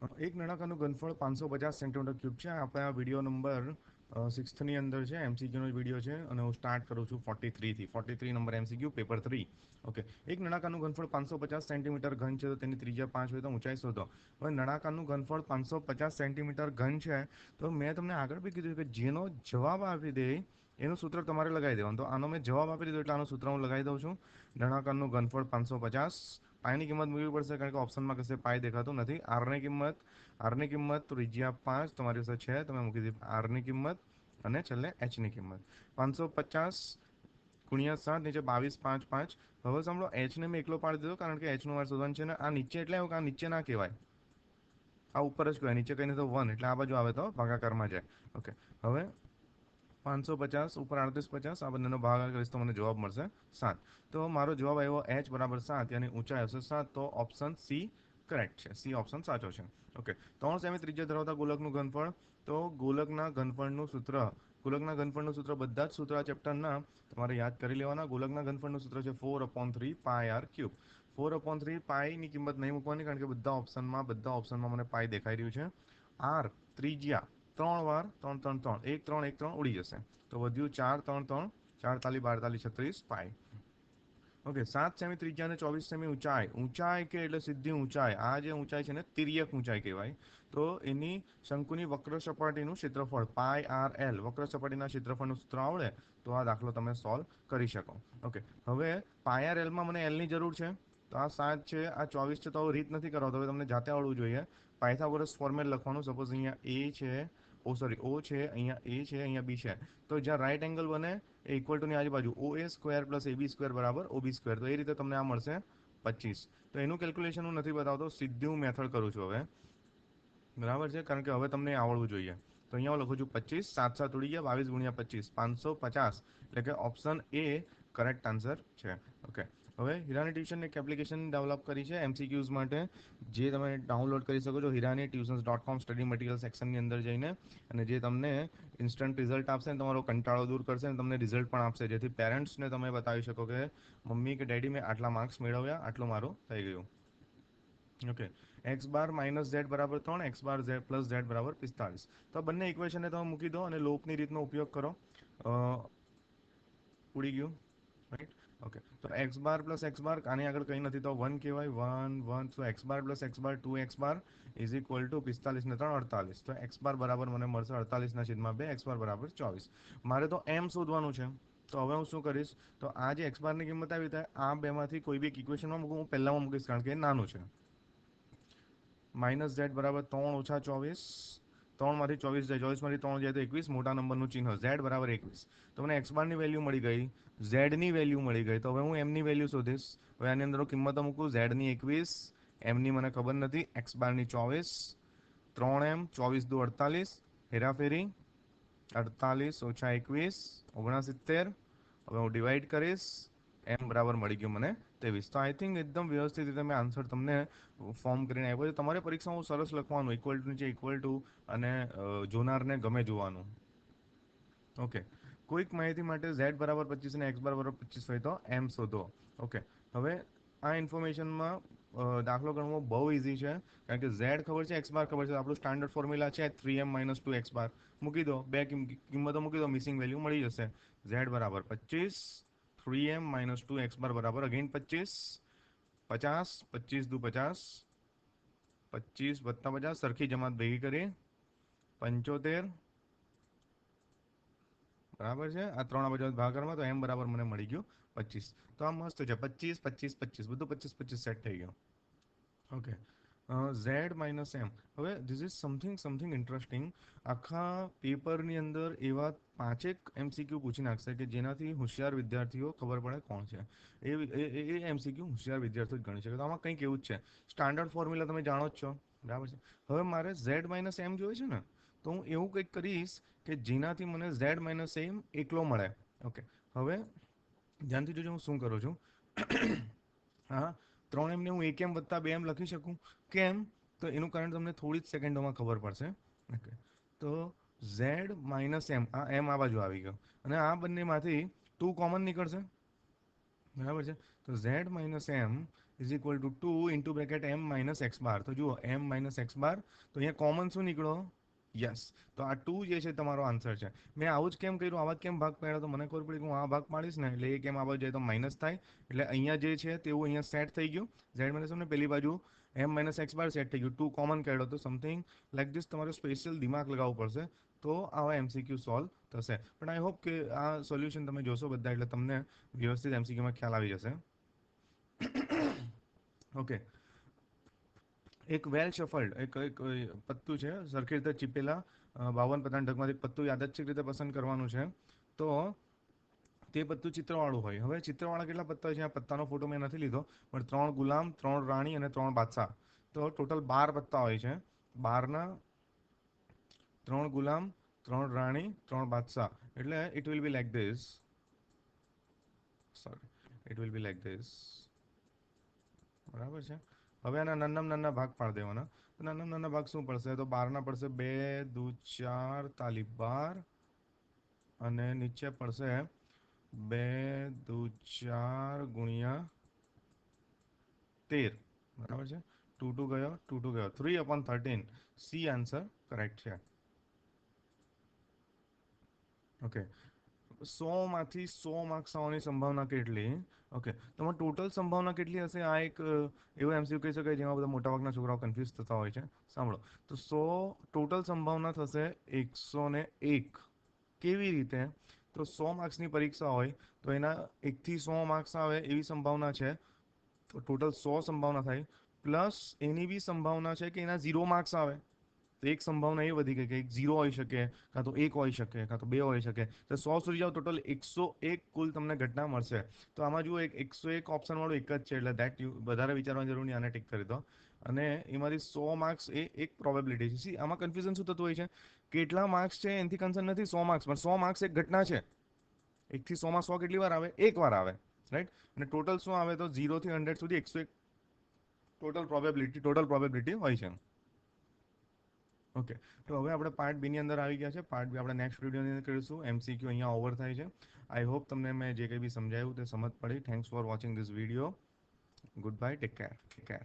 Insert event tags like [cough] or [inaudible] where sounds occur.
એક નળાકારનું ઘનફળ પાંચસો પચાસ સેન્ટીમીટર ક્યુબ છે. આપણે આ વીડિયો નંબર સિક્સ્થની અંદર છે એમસીક્યુનો વીડિયો છે અને હું સ્ટાર્ટ કરું છું forty થ્રીથી forty three number MCQ paper three okay એક નળાકારનું ઘનફળ પાંચસો પચાસ સેન્ટીમીટર ઘન છે તો તેની ત્રિજ્યા પાંચ હોય તો ઊંચાઈ શોધો. હવે નળાકારનું ઘનફળ પાંચસો પચાસ સેન્ટીમીટર ઘન છે તો મેં તમને આગળ બી કીધું કે જેનો જવાબ આપી દે એનું સૂત્ર તમારે લગાવી દેવાનું. તો આનો મેં જવાબ આપી દીધો એટલે આનું સૂત્ર હું લગાવી દઉં છું. નળાકારનું ઘનફળ પાંચસો પચાસ પાયની કિંમત મૂકવી પડશે કારણ કે ઓપ્શનમાં કશે પાય દેખાતું નથી. આરની કિંમત આરની કિંમત ત્રિજ્યા પાંચ તમારી પાસે છે, તમે મૂકી દીધી આરની કિંમત અને છેલ્લે એચની કિંમત. પાંચસો પચાસ ગુણ્યા સાત નીચે બાવીસ પાંચ પાંચ. હવે સાંભળો એચને મેં એકલો પાડી દીધો કારણ કે એચનું મારે શોધવાનું છે ને આ નીચે એટલે આવું આ નીચે ના કહેવાય. આ ઉપર જ કહેવાય, નીચે કહીને તો વન એટલે આ બાજુ આવે તો ભાગાકારમાં જાય. ઓકે હવે પાંચસો પચાસ, ઉપર આડત્રીસ પચાસ, આ બંનેનો ભાગાકાર કરીશ તો મને જવાબ મળશે સાત. તો મારો જવાબ આવ્યો એચ બરાબર સાત, યાની ઊંચાઈ હશે સાત, તો ઓપ્શન સી કરેક્ટ છે. સી ઓપ્શન સાચો છે. ઓકે ત્રણ સેમી ત્રિજ્યા ધરાવતા ગોલકનું ઘનફળ. તો ગોલકના ઘનફળનું સૂત્ર, ગોલકના ઘનફળનું સૂત્ર બધા જ સૂત્ર ચેપ્ટરના તમારે યાદ કરી લેવાના. ગોલકના ઘનફળનું સૂત્ર છે four upon three pi r cube four upon three પાયની કિંમત નહીં મૂકવાની કારણ કે બધા ઓપ્શનમાં બધા ઓપ્શનમાં મને પાય દેખાઈ રહ્યું છે. આર ત્રિજ્યા ત્રણ વાર ત્રણ ત્રણ ત્રણ. એક ત્રણ એક, ત્રણ ઉડી જશે. તો વધ્યું ચાર, ત્રણ ત્રણ. ચાર તાલી બાર છત્રીસ, પાય. ઓકે, સાત સેમી, ત્રિજ્યા અને ચોવીસ સેમી ઊંચાઈ. ઊંચાઈ કે એટલે સીધી ઊંચાઈ. આ જે ઊંચાઈ છે ને, તિર્યક ઊંચાઈ કહેવાય. તો એની શંકુની વક્ર સપાટીનું ક્ષેત્રફળ, પાય આર એલ. વક્ર સપાટીના ક્ષેત્રફળનું સૂત્ર આવડે, તો આ દાખલો તમે સોલ્વ કરી શકો. ઓકે, હવે પાય આર એલમાં મને એલની જરૂર છે. તો આ સાત છે, આ ચોવીસ છે, તો રીત નથી કરાવતો. હવે તમને જાતે આવડવું જોઈએ. પાયથાગોરસ ફોર્મેટ લખવાનું. સપોઝ અહીંયા એ છે ઓ સોરી ઓ છે અહીંયા, એ છે અહીંયા, બી છે. તો જ્યાં રાઈટ એંગલ બને, એ ઇક્વલ ટુની આજુબાજુ. O A square plus A B square બરાબર, ઓ બી સ્ક્વેર તો એ રીતે તમને આ મળશે પચીસ. તો એનું કેલ્ક્યુલેશન હું નથી બતાવતો, સીધી હું મેથડ કરું છું હવે. બરાબર છે? કારણ કે હવે તમને આવડવું જોઈએ. તો અહીંયા હું લખું છું પચીસ, સાત સાત ઉડી ગયા, બાવીસ ગુણ્યા પચીસ, પાંચસો પચાસ. એટલે કે ઓપ્શન એ કરેક્ટ આન્સર છે. ઓકે હવે હિરાની ટ્યુશન એક એપ્લિકેશન ડેવલપ કરી છે એમસીક્યુઝ માટે, જે તમે ડાઉનલોડ કરી શકો છો Hirani tuitions dot com study material સેક્શનની અંદર જઈને. અને જે તમને ઇન્સ્ટન્ટ રિઝલ્ટ આપશે તમારો કંટાળો દૂર કરશે અને તમને રિઝલ્ટ પણ આપશે. જેથી પેરેન્ટ્સને તમે બતાવી શકો કે મમ્મી કે ડેડી મેં આટલા માર્ક્સ મેળવ્યા, આટલું મારું થઈ ગયું. Okay X bar minus Z બરાબર ત્રણ X bar Z plus Z બરાબર પિસ્તાલીસ તો બંને ઇક્વેશનને તમે મૂકી દો અને લોપની રીતનો ઉપયોગ કરો. ઉડી ગયું. રાઈટ ઓકે તો X bar plus X bar આની આગળ કંઈ નથી તો વન કહેવાય વન વન તો X bar plus X bar two X bar is equal to પિસ્તાલીસ ને ત્રણ અડતાલીસ તો એક્સ બાર બરાબર મને મળશે અડતાલીસના છેદમાં બે એક્સ બાર બરાબર ચોવીસ મારે તો એમ શોધવાનું છે તો હવે હું શું કરીશ તો આ જે એક્સ બારની કિંમત આવી થાય આ બેમાંથી કોઈ બી એક ઇક્વેશનમાં મૂકું હું પહેલામાં મૂકીશ કારણ કે નાનું છે માઇનસ ઝેડ બરાબર ત્રણ ઓછા ચોવીસ ત્રણમાંથી ચોવીસ જાય, ચોવીસમાંથી ત્રણ જાય તો એકવીસ, મોટા નંબરનું ચિહ્ન ઝેડ બરાબર એકવીસ. તો મને એક્સ બારની વેલ્યુ મળી ગઈ, ઝેડની વેલ્યુ મળી ગઈ. તો હવે હું એમની વેલ્યુ શોધીશ. હવે આની અંદર કિંમતો મૂકું, ઝેડની એકવીસ, એમની મને ખબર નથી, એક્સ બારની ચોવીસ, ત્રણ એમ, ચોવીસ દુ અડતાલીસ, હેરાફેરી, અડતાલીસ ઓછા એકવીસ, ઓગણસિત્તેર. હવે હું ડિવાઈડ કરીશ એમ બરાબર મળી ગયું મને ત્રેવીસ તો આઈ થિંક એકદમ વ્યવસ્થિત રીતે મેં આન્સર તમને ફોર્મ કરીને આપ્યો છે. તમારે પરીક્ષામાં સરસ લખવાનું ઇક્વલ ટુ નીચે ઇક્વલ ટુ અને જોનારને ગમે જોવાનું. ઓકે કોઈક માહિતી માટે ઝેડ બરાબર પચીસ અને એક્સ બરાબર પચીસ હોય તો એમ શોધો. ઓકે હવે આ ઇન્ફોર્મેશનમાં દાખલો ગણવો બહુ ઇઝી છે. કારણ કે ઝેડ ખબર છે એક્સ બાર ખબર છે. આપણું સ્ટાન્ડર્ડ ફોર્મ્યુલા છે three M minus two X bar મૂકી દો. બે કિંમતો મૂકી દો. મિસિંગ વેલ્યુ મળી જશે. ઝેડ બરાબર પચીસ three M minus two X bar બરાબર અગેન પચીસ પચાસ પચીસ દુ પચાસ પચીસ વત્તા પચાસ સરખી જમાત ભેગી કરી પંચોતેર બરાબર છે આ ત્રણ બાજુ ભાગાકારમાં તો એમ બરાબર મને મળી ગયું પચીસ તો આ મસ્ત છે પચીસ પચીસ પચીસ બધું પચીસ પચીસ સેટ થઈ ગયું ઓકે ઝેડ માઇનસ એમ. હવે this is something something interesting આખા પેપરની અંદર એવા પાંચેક એમસીક્યુ પૂછી નાખશે કે જેનાથી હોશિયાર વિદ્યાર્થીઓ ખબર પડે કોણ છે. એ એ એમસીક્યુ હોશિયાર વિદ્યાર્થીઓ જ ગણી શકે. તો આમાં કંઈક એવું જ છે. સ્ટાન્ડર્ડ ફોર્મ્યુલા તમે જાણો જ છો. બરાબર છે? હવે મારે ઝેડ માઇનસ એમ જોઈએ છે ને, તો હું એવું કંઈક કરીશ કે જેનાથી મને ઝેડ માઇનસ એમ એકલો મળે. ઓકે. હવે ધ્યાનથી જોજો હું શું કરું છું. [coughs] હા. ત્રણ એમને હું એક એમ વત્તા બે એમ લખી શકું. કેમ? તો એનું કારણ તમને થોડી જ સેકન્ડોમાં ખબર પડશે. ઓકે તો ઝેડ માઇનસ એમ આ એમ આ બાજુ આવી ગયો. અને આ બંનેમાંથી ટુ કોમન નીકળશે. બરાબર છે? તો Z minus M is equal to two into bracket M minus X bar તો જુઓ એમ માઇનસ એક્સ બાર તો અહીંયા કોમન શું નીકળો યસ તો આ ટુ જે છે તમારો આન્સર છે. મેં આવું જ કેમ કર્યું? આવા કેમ ભાગ પાડ્યો? તો મને ખબર પડી કે હું આ ભાગ પાડીશ ને, એટલે એ કેમ આ જાય તો માઇનસ થાય. એટલે અહીંયા જે છે તેવું અહીંયા સેટ થઈ ગયું. ઝેડ માઇનસ ને પેલી બાજુ M minus X bar set થઈ ગયું. ટુ કોમન કાઢ્યો તો સમથિંગ લાઈક ધીસ તમારે સ્પેશિયલ દિમાગ લગાવવું પડશે. તો આવા એમસીક્યુ સોલ્વ થશે. પણ આઈ હોપ કે આ સોલ્યુશન તમે જોશો બધા, એટલે તમને વ્યવસ્થિત એમસીક્યુમાં ખ્યાલ આવી જશે. [coughs] ઓકે એક વેલ શફલ્ડ, એક એક પત્તું છે, સરખી રીતે ચીપેલા બાવન પ્રધાન ઢગમાંથી પત્તું યાદચ્છિક રીતે પસંદ કરવાનું છે. તો તે પત્તું ચિત્રવાળું હોય. હવે ચિત્રવાળા કેટલા પત્તા છે? આ પત્તાનો ફોટો મેં નથી લીધો, પણ ત્રણ ગુલામ, ત્રણ રાણી અને ત્રણ બાદશાહ. તો ટોટલ બાર પત્તા હોય છે. બારના ત્રણ ગુલામ, ત્રણ રાણી, ત્રણ બાદશાહ. એટલે it will be like this sorry it will be like this બરાબર છે? હવે આના નાના નાના ભાગ પાડી દેવાના. તો નાના નાના ભાગ શું પડશે? તો બારના પડશે બે, દુ, ચાર, તાલી, બાર. અને નીચે પડશે બે, દુ, ચાર, ગુણ્યા તેર. બરાબર છે? ટુ ટુ ગયો, ટુ ટુ ગયો. Three upon thirteen C answer correct છે. ઓકે સો માંથી સો માર્ક્સ આવવાની સંભાવના કેટલી? ઓકે તમારે ટોટલ સંભાવના કેટલી હશે? આ એક એવો એમસીયુ કહી શકાય જેમાં બધા મોટાભાગના છોકરાઓ કન્ફ્યુઝ થતા હોય છે. સાંભળો. તો સો ટોટલ સંભાવના થશે એકસો ને એક. કેવી રીતે? તો સો માર્ક્સની પરીક્ષા હોય, તો એના એકથી સો માર્ક્સ આવે એવી સંભાવના છે. તો ટોટલ સો સંભાવના થાય. પ્લસ એની બી સંભાવના છે કે એના ઝીરો માર્ક્સ આવે. તો એક સંભાવના એ વધી ગઈ કે એક ઝીરો હોઈ શકે, કાં તો એક હોઈ શકે, કાં તો બે હોઈ શકે. તો સો સુધી જાઓ, ટોટલ એકસો એક કુલ તમને ઘટના મળશે. તો આમાં જુઓ, એક એકસો એક ઓપ્શન વાળું એક જ છે, એટલે દેટ યુ વધારે વિચારવાની જરૂર નહીં, આને ટીક કરી દો. અને એમાંથી સો માર્ક્સ એ એક પ્રોબેબિલિટી છે. સી આમાં કન્ફ્યુઝન શું થતું હોય છે? કેટલા માર્ક્સ છે, એનાથી કન્સર્ન નથી સો માર્ક્સ પણ સો માર્ક્સ એક ઘટના છે. એકથી સોમાં સો કેટલી વાર આવે? એક વાર આવે રાઈટ અને ટોટલ શું આવે? તો ઝીરોથી હંડ્રેડ સુધી એકસો એક ટોટલ પ્રોબેબિલિટી ટોટલ પ્રોબેબિલિટી હોય છે. ઓકે તો હવે આપણે પાર્ટ બી ની અંદર આવી ગયા છે. પાર્ટ બી આપણે નેક્સ્ટ વિડીયોની અંદર કરીશું. એમસીક્યુ અહીંયા ઓવર થાય છે. આઈ હોપ તમને મેં જે કંઈ બી સમજાયું તે સમજ પડી. Thanks for watching this video goodbye take care take care